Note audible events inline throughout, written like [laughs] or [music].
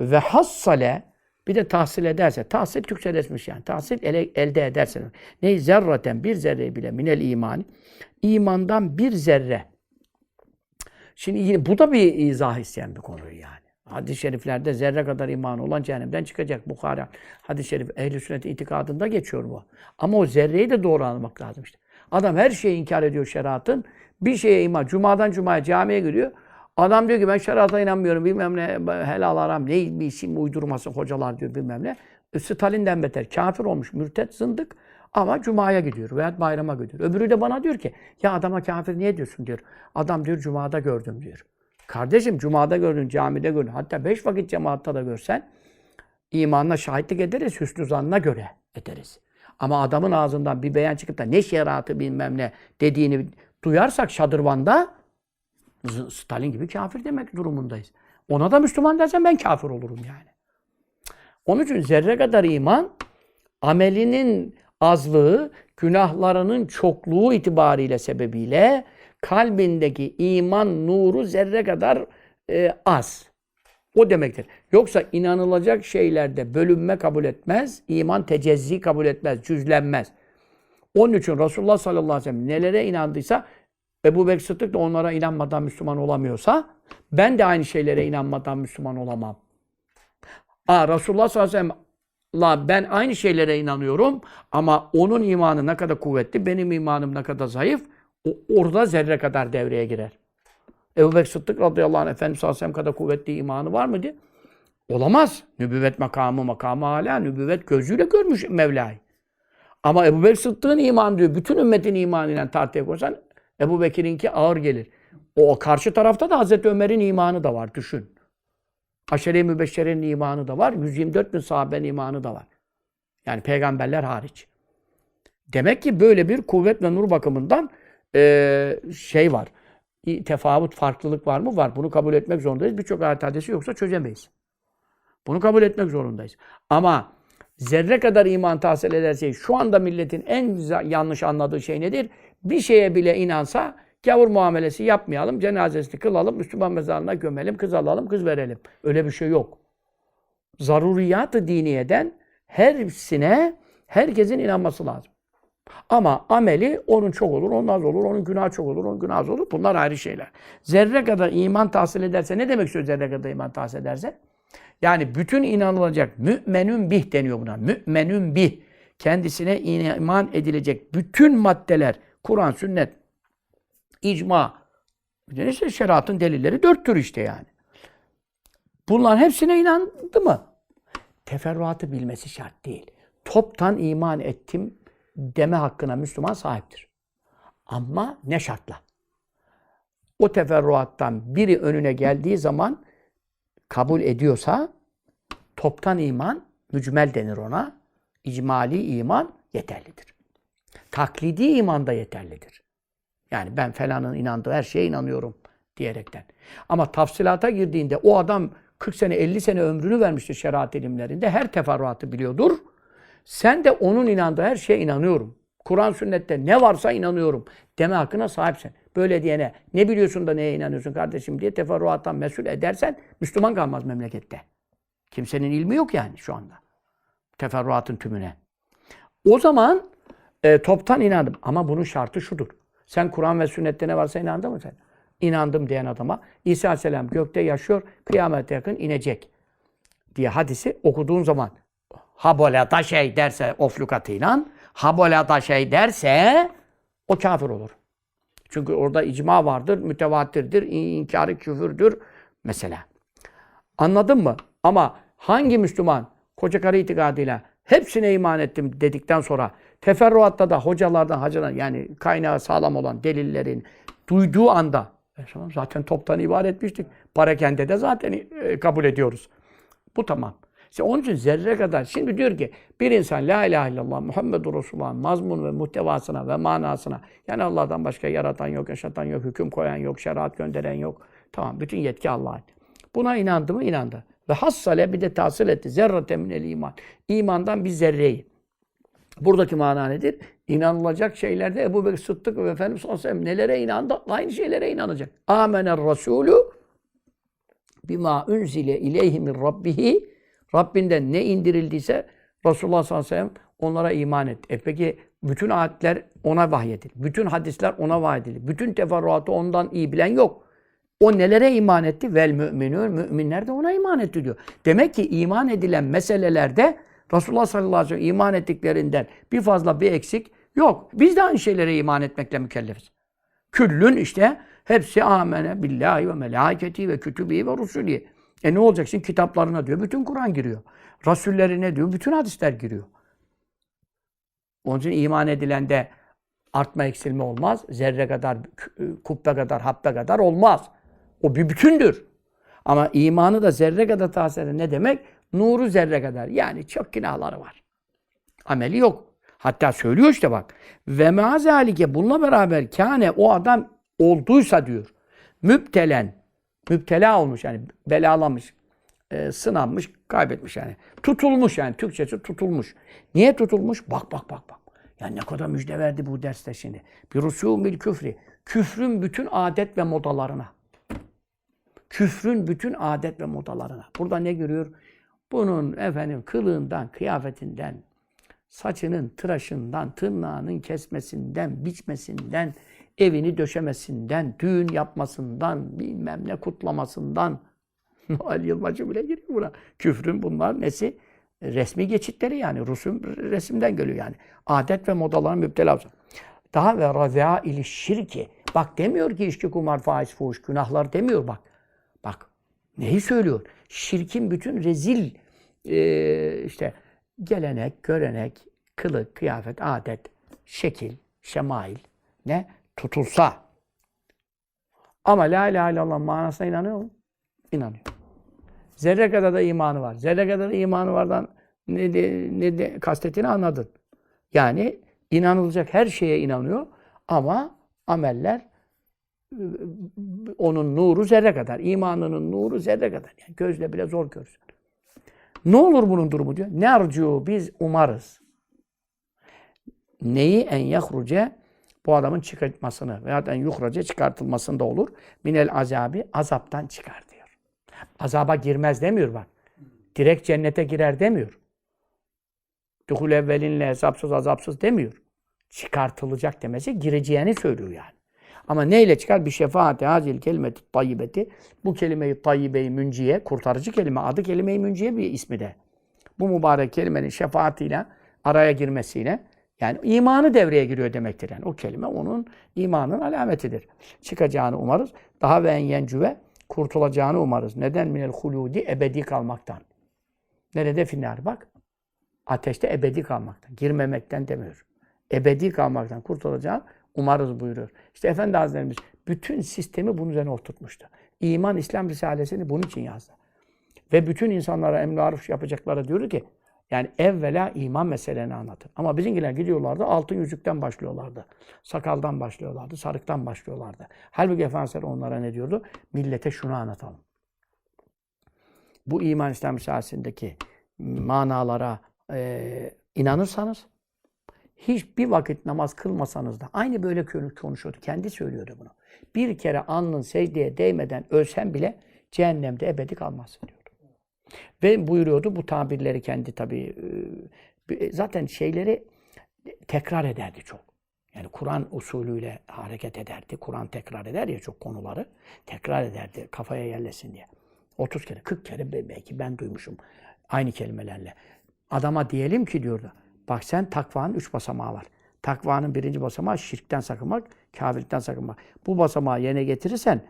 Ve hassale bir de tahsil ederse, tahsil Türkçeleşmiş yani. Tahsil ele, elde ederse. Ne zerraten bir zerre bile minel iman. İmandan bir zerre. Şimdi yine bu da bir izah isteyen bir konu yani. Hadis-i şeriflerde zerre kadar imanı olan cehennemden çıkacak. Bukhara hadis-i şerif ehl-i sünnet itikadında geçiyor bu. Ama o zerreyi de doğru anlamak lazım işte. Adam her şeyi inkar ediyor şeriatın. Bir şeye iman. Cumadan cumaya camiye giriyor. Adam diyor ki ben şerata inanmıyorum bilmem ne helal haram ne bir isim uydurması hocalar diyor bilmem ne. E, Stalin'den beter kafir olmuş mürtet zındık ama cumaya gidiyor veya bayrama gidiyor. Öbürü de bana diyor ki ya adama kafir niye diyorsun diyor. Adam diyor cumada gördüm diyor. Kardeşim cumada gördün, camide gördün. Hatta beş vakit cemaatta da görsen imanla şahitlik ederiz, hüsnü zannına göre ederiz. Ama adamın ağzından bir beyan çıkıp da ne şeriatı bilmem ne dediğini duyarsak şadırvanda Stalin gibi kafir demek durumundayız. Ona da Müslüman dersen ben kafir olurum yani. Onun için zerre kadar iman amelinin azlığı, günahlarının çokluğu itibariyle sebebiyle kalbindeki iman nuru zerre kadar e, az. O demektir. Yoksa inanılacak şeylerde bölünme kabul etmez, iman tecezzi kabul etmez, cüzlenmez. Onun için Resulullah sallallahu aleyhi ve sellem nelere inandıysa Ebu Bekir Sıddık da onlara inanmadan Müslüman olamıyorsa ben de aynı şeylere inanmadan Müslüman olamam. Aa, Resulullah sallallahu aleyhi ve sellem'la ben aynı şeylere inanıyorum ama onun imanı ne kadar kuvvetli, benim imanım ne kadar zayıf o, orada zerre kadar devreye girer. Ebu Bekir Sıddık radıyallahu anh Efendimiz sallallahu aleyhi ve sellem kadar kuvvetli imanı var mıydı? Olamaz. Nübüvvet makamı makamı hala nübüvvet gözüyle görmüş Mevla'yı. Ama Ebu Bekir Sıddık'ın imanı diyor. Bütün ümmetin imanıyla tartıya koysan Ebu Bekir'inki ağır gelir. O karşı tarafta da Hazreti Ömer'in imanı da var. Düşün. Aşere-i Mübeşşere'nin imanı da var. 124 bin sahabenin imanı da var. Yani peygamberler hariç. Demek ki böyle bir kuvvet ve nur bakımından eee, şey var. Tefavut, farklılık var mı? Var. Bunu kabul etmek zorundayız. Birçok ayet hadisi yoksa çözemeyiz. Bunu kabul etmek zorundayız. Ama zerre kadar iman tahsil ederse şu anda milletin en yanlış anladığı şey nedir? Bir şeye bile inansa gavur muamelesi yapmayalım, cenazesini kılalım, Müslüman mezarına gömelim, kız alalım, kız verelim. Öyle bir şey yok. Zaruriyat-ı diniyeden hepsine herkesin inanması lazım. Ama ameli onun çok olur, onun az olur, onun günahı çok olur, onun günahı az olur. Bunlar ayrı şeyler. Zerre kadar iman tahsil ederse, ne demek istiyor zerre kadar iman tahsil ederse? Yani bütün inanılacak, mü'menün bih deniyor buna. Mü'menün bih. Kendisine iman edilecek bütün maddeler, Kur'an, sünnet, icma, işte şeriatın delilleri dört tür işte yani. Bunların hepsine inandı mı? Teferruatı bilmesi şart değil. Toptan iman ettim deme hakkına Müslüman sahiptir. Ama ne şartla? O teferruattan biri önüne geldiği zaman kabul ediyorsa toptan iman, mücmel denir ona. İcmali iman yeterlidir. Taklidi iman da yeterlidir. Yani ben falanın inandığı her şeye inanıyorum diyerekten. Ama tafsilata girdiğinde o adam 40 sene 50 sene ömrünü vermiştir şeriat ilimlerinde. Her teferruatı biliyordur. Sen de onun inandığı her şeye inanıyorum. Kur'an sünnette ne varsa inanıyorum deme hakkına sahipsin. Böyle diyene ne biliyorsun da neye inanıyorsun kardeşim diye teferruattan mesul edersen Müslüman kalmaz memlekette. Kimsenin ilmi yok yani şu anda. Teferruatın tümüne. O zaman e, toptan inandım. Ama bunun şartı şudur. Sen Kur'an ve sünnette ne varsa inandın mı sen? İnandım diyen adama İsa Aleyhisselam gökte yaşıyor, kıyamete yakın inecek diye hadisi okuduğun zaman habolata şey derse oflukatıyla habolata şey derse o kafir olur. Çünkü orada icma vardır, mütevatirdir, inkarı küfürdür mesela. Anladın mı? Ama hangi Müslüman koca karı itikadıyla hepsine iman ettim dedikten sonra teferruatta da hocalardan, hacılardan yani kaynağı sağlam olan delillerin duyduğu anda e zaten toptan ibaret etmiştik. Parakende de zaten e, kabul ediyoruz. Bu tamam. İşte onun için zerre kadar. Şimdi diyor ki bir insan la ilahe illallah Muhammedur Resulullah mazmun ve muhtevasına ve manasına yani Allah'tan başka yaratan yok, yaşatan yok, hüküm koyan yok, şeriat gönderen yok. Tamam bütün yetki Allah'ın. Buna inandı mı? İnandı. Ve hassale bir de tahsil etti. Zerrate minel iman. İmandan bir zerreyi. Buradaki mana nedir? İnanılacak şeylerde Ebu Bekir Sıddık ve Efendimiz sallallahu aleyhi ve nelere inandı? Aynı şeylere inanacak. Amener Resulü bima unzile ileyhi min rabbihi Rabbinden ne indirildiyse Resulullah sallallahu aleyhi ve sellem onlara iman etti. E peki bütün ayetler ona vahyedildi. Bütün hadisler ona vahyedildi. Bütün teferruatı ondan iyi bilen yok. O nelere iman etti? Vel müminun. Müminler de ona iman etti diyor. Demek ki iman edilen meselelerde Resulullah sallallahu aleyhi ve sellem iman ettiklerinden bir fazla bir eksik yok. Biz de aynı şeylere iman etmekle mükellefiz. Küllün işte hepsi amene billahi ve melaketi ve kütübi ve rusulü. E ne olacak şimdi kitaplarına diyor. Bütün Kur'an giriyor. Rasullerine diyor. Bütün hadisler giriyor. Onun için iman edilende artma eksilme olmaz. Zerre kadar, kubbe kadar, habbe kadar olmaz. O bir bütündür. Ama imanı da zerre kadar tahsil ne demek? Nuru zerre kadar. Yani çok günahları var. Ameli yok. Hatta söylüyor işte bak. Ve mazalike bununla beraber kâne o adam olduysa diyor. Müptelen. Müptela olmuş yani belalamış. E, sınanmış, kaybetmiş yani. Tutulmuş yani. Türkçesi tutulmuş. Niye tutulmuş? Bak bak bak bak. Yani ne kadar müjde verdi bu derste şimdi. Bir rusûmil küfri. Küfrün bütün adet ve modalarına. Küfrün bütün adet ve modalarına. Burada ne görüyor? Bunun efendim kılığından, kıyafetinden, saçının tıraşından, tırnağının kesmesinden, biçmesinden, evini döşemesinden, düğün yapmasından, bilmem ne kutlamasından, [laughs] Noel Yılmacı bile giriyor buna. Küfrün bunlar nesi? Resmi geçitleri yani. Rusum resimden geliyor yani. Adet ve modaların müptela olsun. Daha ve razâ ili şirki. Bak demiyor ki içki, kumar, faiz, fuhuş, günahlar demiyor bak. Bak neyi söylüyor? Şirkin bütün rezil e, işte gelenek, görenek, kılık, kıyafet, adet, şekil, şemail ne? Tutulsa. Ama la ilahe illallah manasına inanıyor mu? İnanıyor. Zerre kadar da imanı var. Zerre kadar da imanı vardan ne de, ne de kastettiğini anladın. Yani inanılacak her şeye inanıyor ama ameller onun nuru zerre kadar. imanının nuru zerre kadar. Yani gözle bile zor görsün. Ne olur bunun durumu diyor. Ne arcu biz umarız. Neyi en yahruce bu adamın çıkartmasını veya en yuhrace çıkartılmasında olur. Minel azabi azaptan çıkar diyor. Azaba girmez demiyor bak. Direkt cennete girer demiyor. Duhul evvelinle hesapsız azapsız demiyor. Çıkartılacak demesi gireceğini söylüyor yani. Ama neyle çıkar? Bir şefaati hazil kelimeti tayyibeti. Bu kelimeyi tayyibeyi münciye, kurtarıcı kelime, adı kelimeyi münciye bir ismi de. Bu mübarek kelimenin şefaatiyle, araya girmesiyle yani imanı devreye giriyor demektir. Yani o kelime onun imanın alametidir. Çıkacağını umarız. Daha ve en yencüve kurtulacağını umarız. Neden? Minel huludi ebedi kalmaktan. Nerede finnar bak. Ateşte ebedi kalmaktan. Girmemekten demiyor. Ebedi kalmaktan kurtulacağını umarız buyuruyor. İşte Efendi Hazretlerimiz bütün sistemi bunun üzerine oturtmuştu. İman İslam Risalesini bunun için yazdı. Ve bütün insanlara emri arif yapacakları diyordu ki yani evvela iman meselelerini anlatın. Ama bizimkiler gidiyorlardı altın yüzükten başlıyorlardı. Sakaldan başlıyorlardı, sarıktan başlıyorlardı. Halbuki Efendimiz onlara ne diyordu? Millete şunu anlatalım. Bu iman İslam Risalesi'ndeki manalara e, inanırsanız hiçbir vakit namaz kılmasanız da aynı böyle konuşuyordu. Kendi söylüyordu bunu. Bir kere alnın secdeye değmeden ölsen bile cehennemde ebedi kalmazsın diyordu. Ve buyuruyordu bu tabirleri kendi tabii zaten şeyleri tekrar ederdi çok. Yani Kur'an usulüyle hareket ederdi. Kur'an tekrar eder ya çok konuları. Tekrar ederdi kafaya yerlesin diye. 30 kere, 40 kere belki ben duymuşum aynı kelimelerle. Adama diyelim ki diyordu. Bak sen takvanın üç basamağı var. Takvanın birinci basamağı şirkten sakınmak, kafirlikten sakınmak. Bu basamağı yerine getirirsen,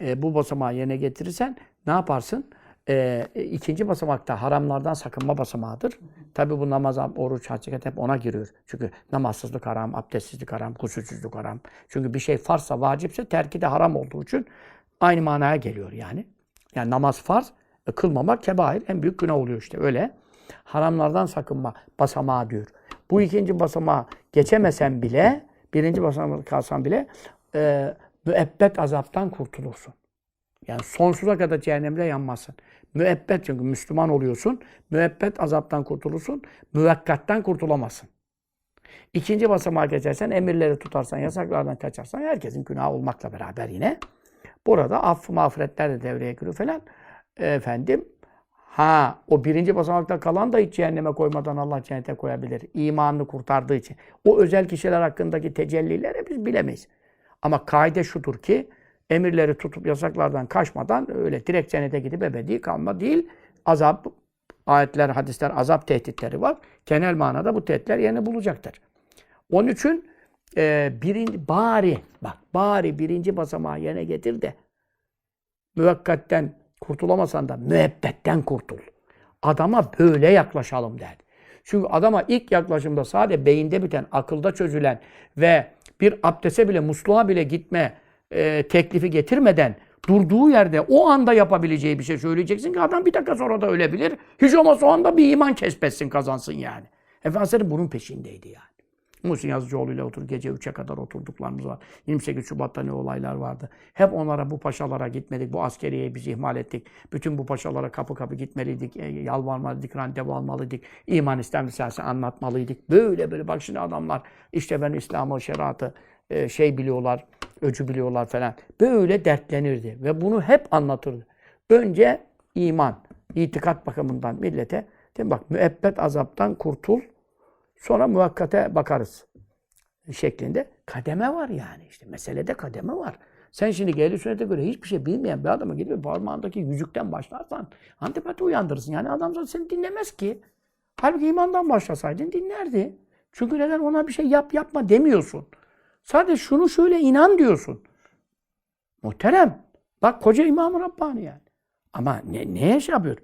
e, bu basamağı yerine getirirsen ne yaparsın? E, ikinci basamakta haramlardan sakınma basamağıdır. Tabi bu namaz, oruç, hakikat hep ona giriyor. Çünkü namazsızlık haram, abdestsizlik haram, kusursuzluk haram. Çünkü bir şey farsa, vacipse terki de haram olduğu için aynı manaya geliyor yani. Yani namaz farz, e, kılmamak kebair, en büyük günah oluyor işte öyle haramlardan sakınma basamağı diyor. Bu ikinci basamağı geçemesen bile, birinci basamağı kalsan bile e, müebbet azaptan kurtulursun. Yani sonsuza kadar cehennemde yanmazsın. Müebbet çünkü Müslüman oluyorsun. Müebbet azaptan kurtulursun. Müvekkattan kurtulamazsın. İkinci basamağa geçersen, emirleri tutarsan, yasaklardan kaçarsan herkesin günahı olmakla beraber yine burada affı mağfiretler de devreye giriyor falan. efendim ha o birinci basamakta kalan da hiç cehenneme koymadan Allah cennete koyabilir. İmanını kurtardığı için. O özel kişiler hakkındaki tecellileri biz bilemeyiz. Ama kaide şudur ki emirleri tutup yasaklardan kaçmadan öyle direkt cennete gidip ebedi kalma değil. Azap, ayetler, hadisler, azap tehditleri var. Genel manada bu tehditler yerini bulacaktır. Onun için e, birinci, bari, bak bari birinci basamağı yerine getir de müvekkatten kurtulamasan da müebbetten kurtul. Adama böyle yaklaşalım derdi. Çünkü adama ilk yaklaşımda sadece beyinde biten, akılda çözülen ve bir abdese bile, musluğa bile gitme e, teklifi getirmeden durduğu yerde o anda yapabileceği bir şey söyleyeceksin ki adam bir dakika sonra da ölebilir. Hiç olmazsa o anda bir iman kesbetsin, kazansın yani. Efendimiz bunun peşindeydi yani. Muhsin Yazıcıoğlu ile otur gece 3'e kadar oturduklarımız var. 28 Şubat'ta ne olaylar vardı. Hep onlara bu paşalara gitmedik. Bu askeriyeyi biz ihmal ettik. Bütün bu paşalara kapı kapı gitmeliydik. E, yalvarmalıydık, randevu almalıydık. İman İslam Risalesi anlatmalıydık. Böyle böyle bak şimdi adamlar işte ben İslam'ı, şeriatı e, şey biliyorlar, öcü biliyorlar falan. Böyle dertlenirdi ve bunu hep anlatırdı. Önce iman, itikat bakımından millete değil mi? bak müebbet azaptan kurtul. Sonra muvakkate bakarız şeklinde kademe var yani işte. Meselede kademe var. Sen şimdi geri sünnete göre hiçbir şey bilmeyen bir adama gidip parmağındaki yüzükten başlarsan antipati uyandırırsın. Yani adam zaten seni dinlemez ki. Halbuki imandan başlasaydın dinlerdi. Çünkü neden ona bir şey yap yapma demiyorsun. Sadece şunu şöyle inan diyorsun. Muhterem. Bak koca İmam-ı Rabbani yani. Ama ne, neye şey yapıyor?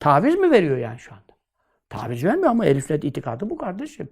Taviz mi veriyor yani şu anda? Taviz vermiyor ama el sünnet itikadı bu kardeşim.